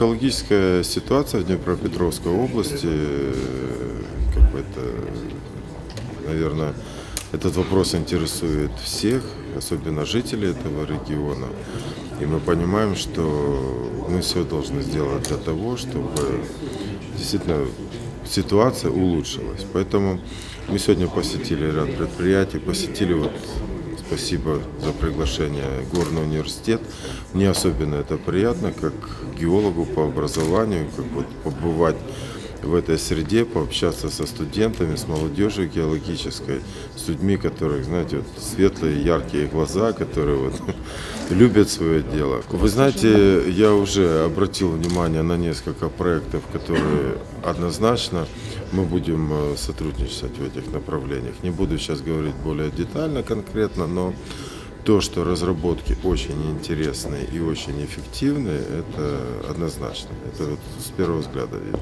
экологическая ситуация в Днепропетровской области, э, как бы это, наверное, этот вопрос интересует всех, особенно жителей этого региона. И мы понимаем, что мы все должны сделать для того, чтобы действительно ситуация улучшилась. Поэтому мы сегодня посетили ряд предприятий, посетили вот Спасибо за приглашение Горный университет. Мне особенно это приятно, как геологу по образованию, как вот побывать в этой среде, пообщаться со студентами, с молодежью геологической, с людьми, которых, знаете, вот светлые, яркие глаза, которые вот любят свое дело. Вы знаете, я уже обратил внимание на несколько проектов, которые однозначно мы будем э, сотрудничать в этих направлениях. Не буду сейчас говорить более детально, конкретно, но то, что разработки очень интересные и очень эффективные, это однозначно. Это вот с первого взгляда видно.